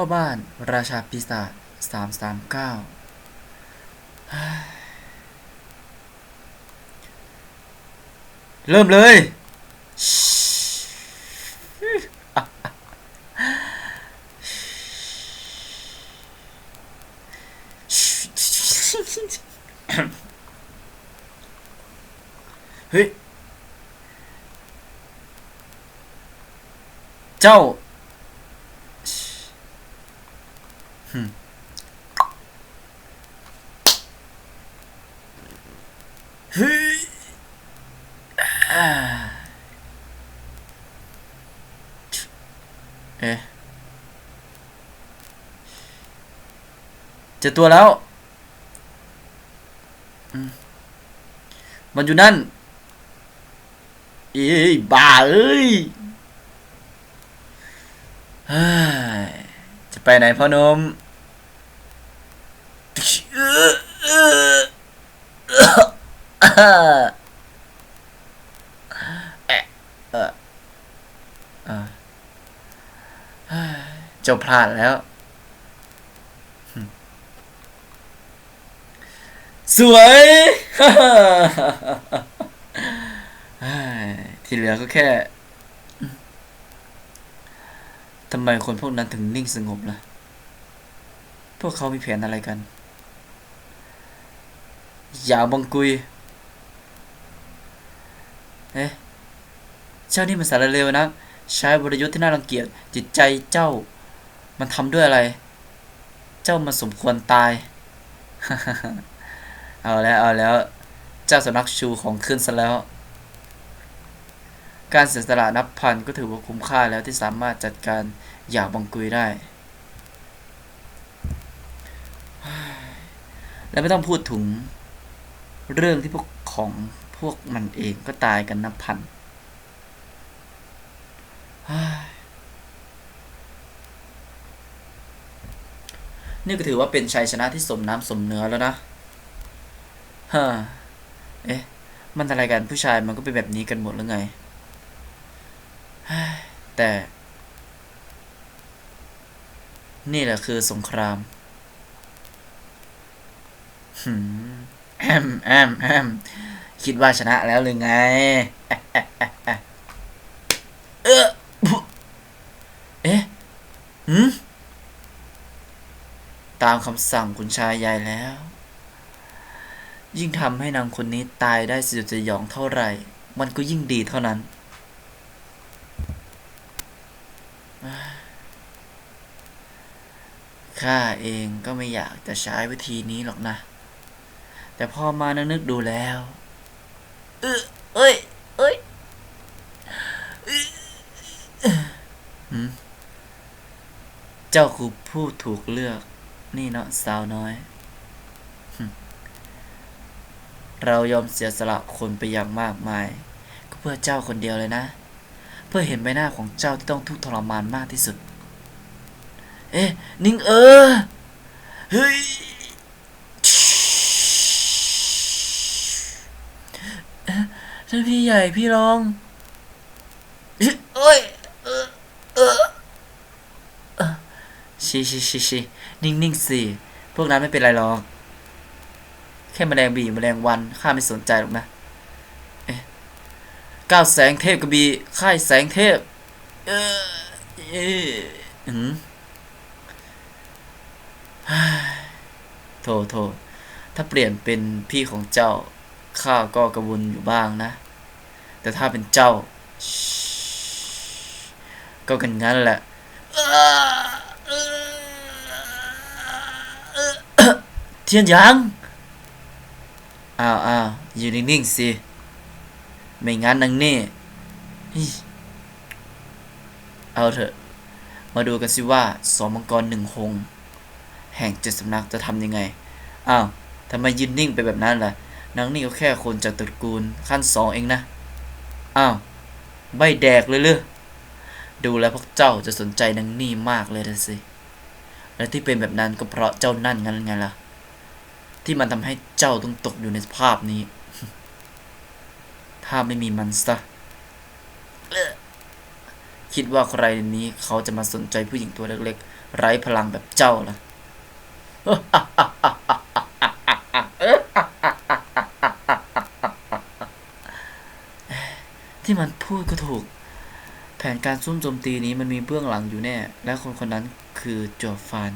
พ่อบ้านราชาปีศาจสามสามเก้าเริ่มเลย เฮ้ย เจ้า หึเฮ้ยเอ๊ะเจอตัวแล้ว มันอยู่นั่น เอ้ยบ้าเอ้ยจะไปไหนพ่อหนม เจ้าพลาดแล้ว สวย ที่เหลือก็แค่ทำไมคนพวกนั้นถึงนิ่งสงบล่ะ พวกเขามีแผนอะไรกัน ย่าบังกุยเอ๊ะเจ้านี่มันสารเลวนะใช้บริยุทธ์ที่น่ารังเกียจจิตใจเจ้า มันทำด้วยอะไร เจ้ามันสมควรตาย เอาแล้วเอาแล้ว เจ้าสำนักชูของขึ้นซะแล้ว การเสียสละนับพันก็ถือว่าคุ้มค่าแล้วที่สามารถจัดการอยากบังกุยได้ และไม่ต้องพูดถึง เรื่องที่พวกของพวกมันเองก็ตายกันนับพันนี่ก็ถือว่าเป็นชัยชนะที่สมน้ำสมเนื้อแล้วนะฮะเอ๊ะ มันอะไรกันผู้ชายมันก็เป็นแบบนี้กันหมดหรือไง แต่ นี่แหละคือสงครามหืม แอมแอมแอมคิดว่าชนะแล้วหรือไง เออเอ๊ะหืมตามคำสั่งคุณชายใหญ่แล้ว ยิ่งทำให้นางคนนี้ตายได้สยดสยองเท่าไหร่ มันก็ยิ่งดีเท่านั้น ข้าเองก็ไม่อยากจะใช้วิธีนี้หรอกนะ แต่พอมานึกดูแล้ว เออเอ้ย เอ้ยเจ้าคือผู้ถูกเลือก นี่เนาะสาวน้อย เรายอมเสียสละคนไปอย่างมากมาย ก็เพื่อเจ้าคนเดียวเลยนะ เพื่อเห็นใบหน้าของเจ้าที่ต้องทุกข์ทรมานมากที่สุด เอ๊ะ นิ่งเออ เฮ้ย ท่านพี่ใหญ่พี่รองเอ้ยเออเออเออชิชิชิชินิ่งนิ่งสิพวกนั้นไม่เป็นไรหรอก แค่แมลงบีแมลงวันข้าไม่สนใจหรอกนะเอ๊ะก้าวแสงเทพกระบี่ค่ายแสงเทพ เออเอออืมโทษโทษถ้าเปลี่ยนเป็นพี่ของเจ้า ข้าก็กระวนอยู่บ้างนะ แต่ถ้าเป็นเจ้า ก็กันงั้นแหละเทียนหยางอ้าวอ้าวอยู่นิ่งๆสิไม่งั้นนังนี่เอาเถอะ มาดูกันสิว่าสองมังกรหนึ่งหงแห่งเจ็ดสำนักจะทำยังไง อ้าวทำไมยืนนิ่งไปแบบนั้นล่ะ นางนี่ก็แค่คนจากตระกูลขั้นสองเองนะ อ้าว ไม่แดกเลยเลยดูแล้วพวกเจ้าจะสนใจนางนี่มากเลยนะสิ และที่เป็นแบบนั้นก็เพราะเจ้านั่นงั้นไงล่ะ ที่มันทำให้เจ้าต้องตกอยู่ในสภาพนี้ ถ้าไม่มีมันซะคิดว่าใครนนี้เขาจะมาสนใจผู้หญิงตัวเล็กๆ ไร้พลังแบบเจ้าล่ะ ที่มันพูดก็ถูก แผนการซุ่มโจมตีนี้มันมีเบื้องหลังอยู่แน่ และคนคนนั้นคือจอฟาน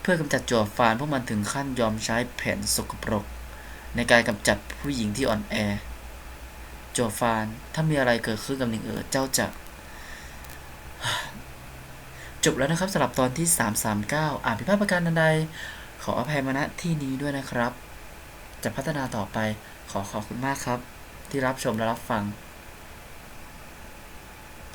เพื่อกำจัดจอฟานพวกมันถึงขั้นยอมใช้แผนสกปรก ในการกำจัดผู้หญิงที่อ่อนแอจอฟานถ้ามีอะไรเกิดขึ้นกับหนิงเอ๋อเจ้าจะจบแล้วนะครับสำหรับตอนที่ 339 อ่านผิดพลาดประการใดขออภัยมาณที่นี้ด้วยนะครับ จะพัฒนาต่อไป ขอขอบคุณมากครับ ที่รับชมและรับฟัง